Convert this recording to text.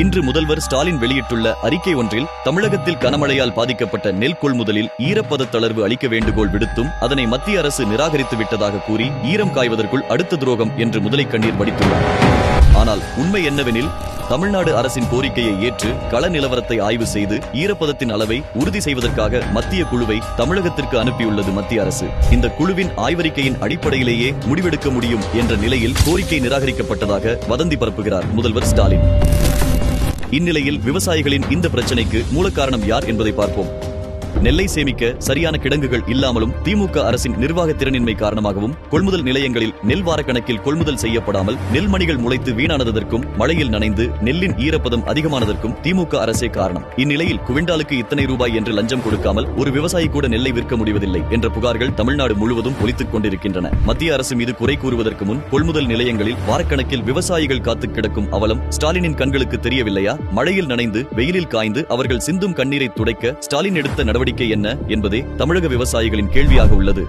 இன்று முதல்வர் ஸ்டாலின் வெளியிட்டுள்ள அறிக்கை ஒன்றில் தமிழகத்தில் கனமழையால் பாதிக்கப்பட்ட நெல் கொள்முதலில் ஈரப்பத தளர்வு அளிக்க வேண்டுகோள் விடுத்தும் அதனை மத்திய அரசு நிராகரித்து விட்டதாக கூறி ஈரம் காய்வதற்குள் அடுத்த துரோகம் என்று முதலை கண்ணீர் வடித்துள்ளார். ஆனால் உண்மை என்னவெனில் தமிழ்நாடு அரசின் கோரிக்கையை ஏற்று கள நிலவரத்தை ஆய்வு செய்து ஈரப்பதத்தின் அளவை உறுதி செய்வதற்காக மத்திய குழுவை தமிழகத்திற்கு அனுப்பியுள்ளது மத்திய அரசு. இந்த குழுவின் ஆய்வறிக்கையின் அடிப்படையிலேயே முடிவெடுக்க முடியும் என்ற நிலையில் கோரிக்கை நிராகரிக்கப்பட்டதாக வதந்தி பரப்புகிறார் முதல்வர் ஸ்டாலின். இந்நிலையில் விவசாயிகளின் இந்த பிரச்சனைக்கு மூல காரணம் யார் என்பதை பார்ப்போம். நெல்லை சேமிக்க சரியான கிடங்குகள் இல்லாமலும் திமுக அரசின் நிர்வாக திறனின்மை காரணமாகவும் கொள்முதல் நிலையங்களில் நெல் வாரக்கணக்கில் கொள்முதல் செய்யப்படாமல் நெல்மணிகள் முளைத்து வீணானதற்கும் மழையில் நனைந்து நெல்லின் ஈரப்பதம் அதிகமானதற்கும் திமுக அரசே காரணம். இந்நிலையில் குவிண்டாலுக்கு இத்தனை ரூபாய் என்று லஞ்சம் கொடுக்காமல் ஒரு விவசாயி கூட நெல்லை விற்க முடிவதில்லை என்ற புகார்கள் தமிழ்நாடு முழுவதும் ஒலித்துக் கொண்டிருக்கின்றன. மத்திய அரசு மீது குறை கூறுவதற்கு முன் கொள்முதல் நிலையங்களில் வாரக்கணக்கில் விவசாயிகள் காத்து கிடக்கும் அவலம் ஸ்டாலினின் கண்களுக்கு தெரியவில்லையா? மழையில் நனைந்து வெயிலில் காய்ந்து அவர்கள் சிந்தும் கண்ணீரை துடைக்க ஸ்டாலின் எடுத்த நடவடிக்கை என்ன என்பதே தமிழக விவசாயிகளின் கேள்வியாக உள்ளது.